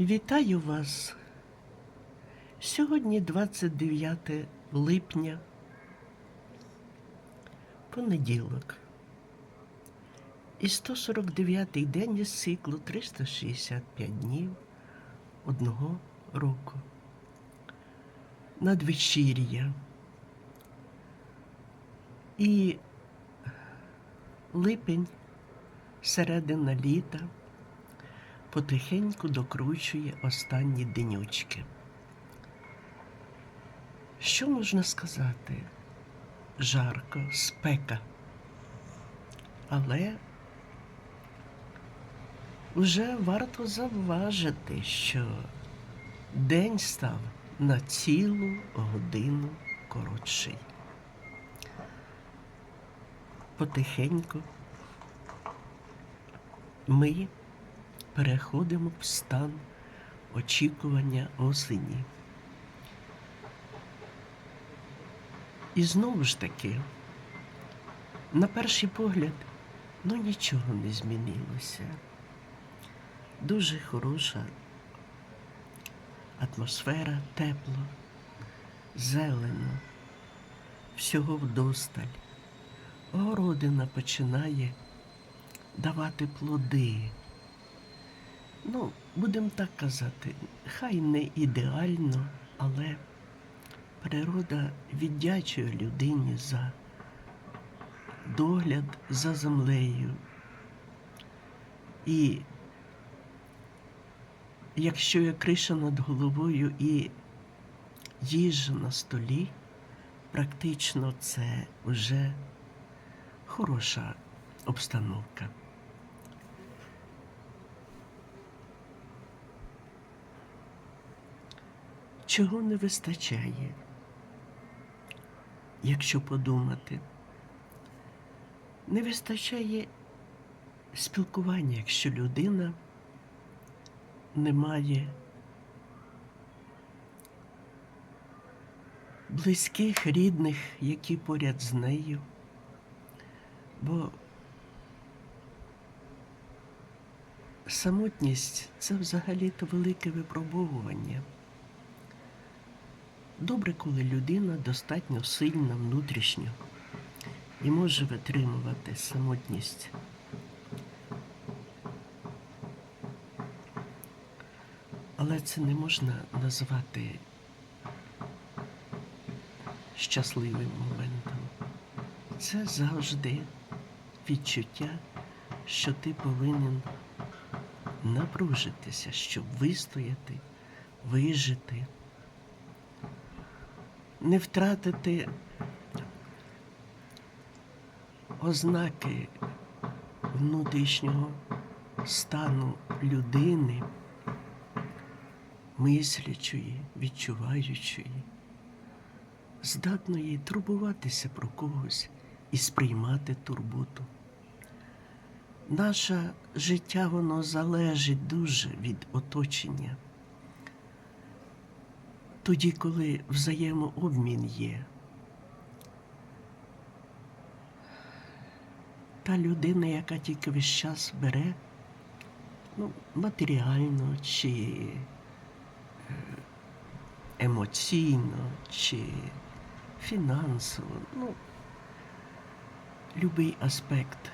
Вітаю вас. Сьогодні 29 липня, понеділок. І 149-й день із циклу 365 днів одного року. Надвечір'я. І липень, середина літа потихеньку докручує останні денючки. Що можна сказати? Жарко, спека. Але вже варто завважити, що день став на цілу годину коротший. Потихеньку ми переходимо в стан очікування осені. І знову ж таки, на перший погляд, ну нічого не змінилося. Дуже хороша атмосфера, тепло, зелено, всього вдосталь. Городина починає давати плоди. Ну, будемо так казати, хай не ідеально, але природа віддячує людині за догляд за землею. І якщо є криша над головою і їжа на столі, практично це вже хороша обстановка. Чого не вистачає, якщо подумати? Не вистачає спілкування, якщо людина не має близьких, рідних, які поряд з нею. Бо самотність це взагалі-то велике випробовування. Добре, коли людина достатньо сильна внутрішньо і може витримувати самотність. Але це не можна назвати щасливим моментом. Це завжди відчуття, що ти повинен напружитися, щоб вистояти, вижити не втратити ознаки внутрішнього стану людини, мислячої, відчуваючої, здатної турбуватися про когось і сприймати турботу. Наше життя воно залежить дуже від оточення тоді, коли взаємообмін є. Та людина, яка тільки весь час бере, ну, матеріально чи е, емоційно, чи фінансово, ну, любий аспект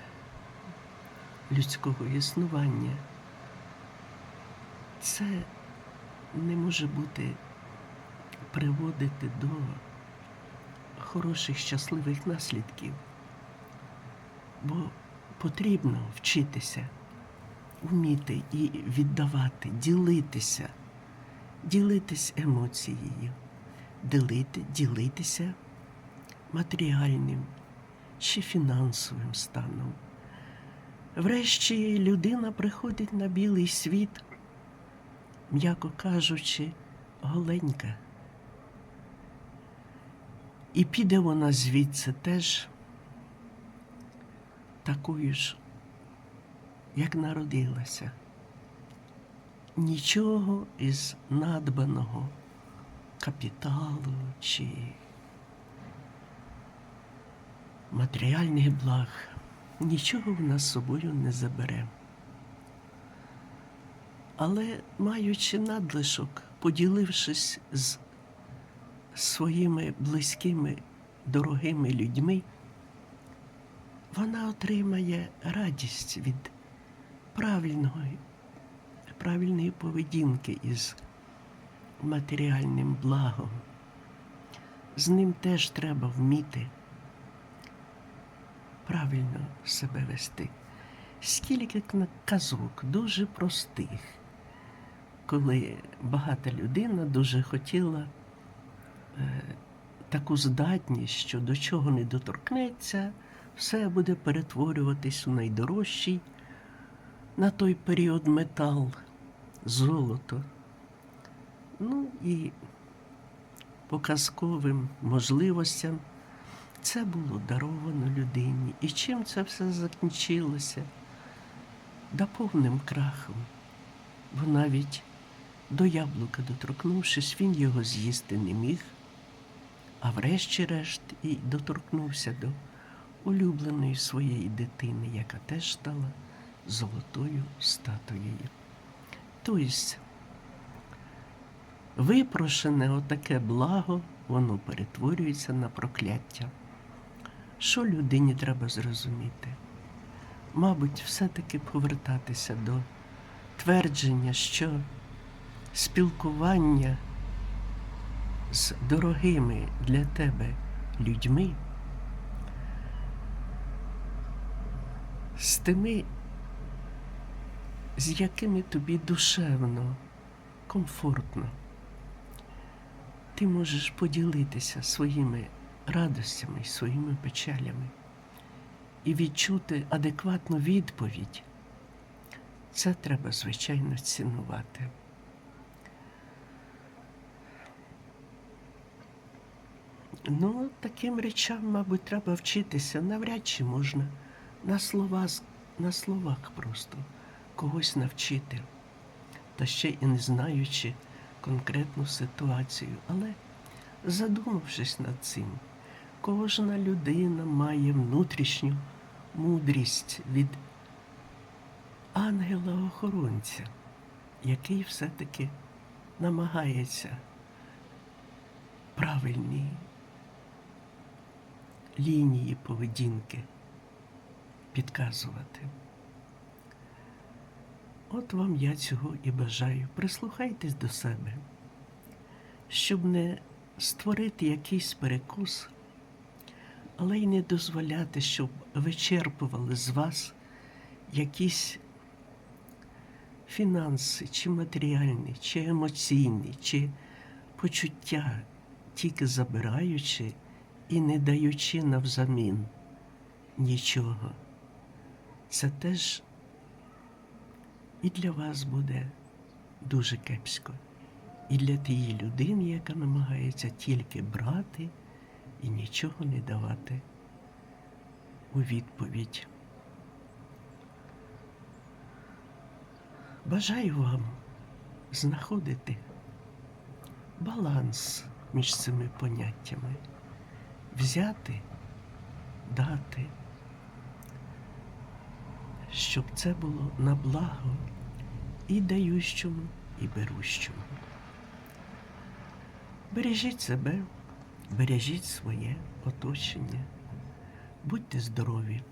людського існування, це не може бути приводити до хороших щасливих наслідків. Бо потрібно вчитися, вміти і віддавати, ділитися, ділитись емоцією, ділити, ділитися матеріальним чи фінансовим станом. Врешті людина приходить на білий світ, м'яко кажучи, голенька. І піде вона звідси теж такою ж, як народилася. Нічого із надбаного капіталу чи матеріальних благ, нічого вона з собою не забере. Але маючи надлишок, поділившись з своїми близькими, дорогими людьми, вона отримає радість від правильного, правильної поведінки із матеріальним благом. З ним теж треба вміти правильно себе вести. Скільки казок дуже простих, коли багата людина дуже хотіла таку здатність, що до чого не доторкнеться, все буде перетворюватись у найдорожчий на той період метал, золото. Ну і по казковим можливостям це було даровано людині. І чим це все закінчилося? Да повним крахом. Бо навіть до яблука доторкнувшись, він його з'їсти не міг, а врешті-решт і доторкнувся до улюбленої своєї дитини, яка теж стала золотою статуєю. Тобто, випрошене отаке благо, воно перетворюється на прокляття. Що людині треба зрозуміти? Мабуть, все-таки повертатися до твердження, що спілкування з дорогими для тебе людьми, з тими, з якими тобі душевно, комфортно, ти можеш поділитися своїми радостями, своїми печалями і відчути адекватну відповідь. Це треба, звичайно, цінувати. Ну, таким речам, мабуть, треба вчитися. Навряд чи можна на, слова, на словах просто когось навчити, та ще і не знаючи конкретну ситуацію. Але задумавшись над цим, кожна людина має внутрішню мудрість від ангела-охоронця, який все-таки намагається правильні лінії поведінки підказувати. От вам я цього і бажаю. Прислухайтесь до себе, щоб не створити якийсь перекус, але й не дозволяти, щоб вичерпували з вас якісь фінанси, чи матеріальні, чи емоційні, чи почуття, тільки забираючи і не даючи навзамін нічого. Це теж і для вас буде дуже кепсько. І для тієї людини, яка намагається тільки брати і нічого не давати у відповідь. Бажаю вам знаходити баланс між цими поняттями, взяти, дати, щоб це було на благо і даючому, і берущому. Бережіть себе, бережіть своє оточення, будьте здорові.